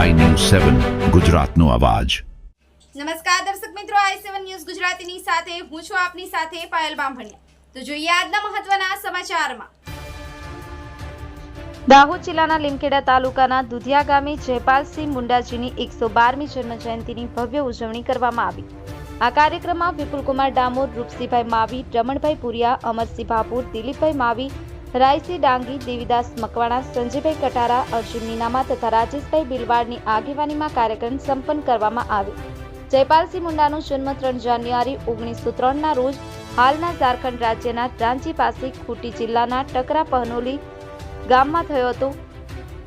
સેવન ગુજરાતનો અવાજ. નમસ્કાર દર્શક મિત્રો આઈ સેવન ન્યૂઝ ગુજરાતીની સાથે હું છું આપની સાથે પાયલ બામભણિયા. તો જોઈએ આજના મહત્વના સમાચારમાં. દાહોદ જિલ્લાના લીમખેડા તાલુકાના દુધિયા ગામે જયપાલસિંહ મુંડાજીની એકસો બારમી જન્મજયંતિની ભવ્ય ઉજવણી કરવામાં આવી. આ કાર્યક્રમમાં વિપુલકુમાર ડામોર રૂપસિંહભાઈ માવી રમણભાઈ પુરિયા અમરસિંહ ભાપુર દિલીપભાઈ માવી રાયસિંહ ડાંગી, દેવીદાસ મકવાણા, સંજયભાઈ કટારા, અર્જુન નીનામા તથા રાજેશભાઈ બિલવાડની આગેવાનીમાં કાર્યક્રમ સંપન્ન કરવામાં આવ્યો. જયપાલસિંહ મુંડાનો જન્મ ત્રણ જાન્યુઆરી ઓગણીસો ત્રણના રોજ હાલના ઝારખંડ રાજ્યના રાંચી પાસે ખૂટી જિલ્લાના ટકરા પહનોલી ગામમાં થયો હતો.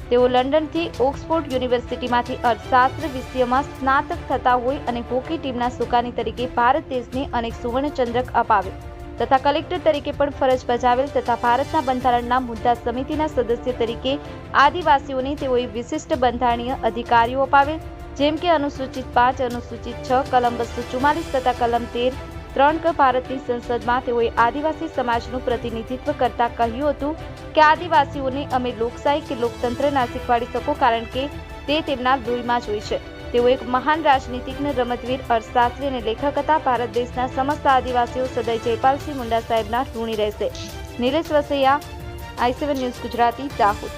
તેઓ લંડનથી ઓક્સફોર્ડ યુનિવર્સિટીમાંથી અર્થશાસ્ત્ર વિષયમાં સ્નાતક થતા હોય અને હોકી ટીમના સુકાની તરીકે ભારત દેશને અનેક સુવર્ણચંદ્રક અપાવ્યો. તથા કલેક્ટર તરીકે પણ ફરજ બજાવેલ તથા ભારતના બંધારણના મુદ્દા સમિતિના સદસ્ય તરીકે આદિવાસીઓને તેઓએ વિશિષ્ટ બંધારણીય અધિકારીઓ અપાવેલ, જેમ કે અનુસૂચિત પાંચ, અનુસૂચિત છ, કલમ બસો ચુમ્માલીસ તથા કલમ તેર, ત્રણ ક ભારતની સંસદમાં તેઓએ આદિવાસી સમાજનું પ્રતિનિધિત્વ કરતા કહ્યું હતું કે આદિવાસીઓને અમે લોકશાહી કે લોકતંત્ર ના શીખવાડી શકો કારણ કે તે તેમના લોહીમાં જોઈ છે. તેઓ એક મહાન રાજનીતિજ્ઞ, રમતવીર, અર્થશાસ્ત્રી અને લેખક હતા ભારત દેશના સમસ્ત આદિવાસીઓ સદય જયપાલસિંહ મુંડા સાહેબના ઋણી રહેશે. Nilesh Vasaiya, I news Gujarati, Dahod.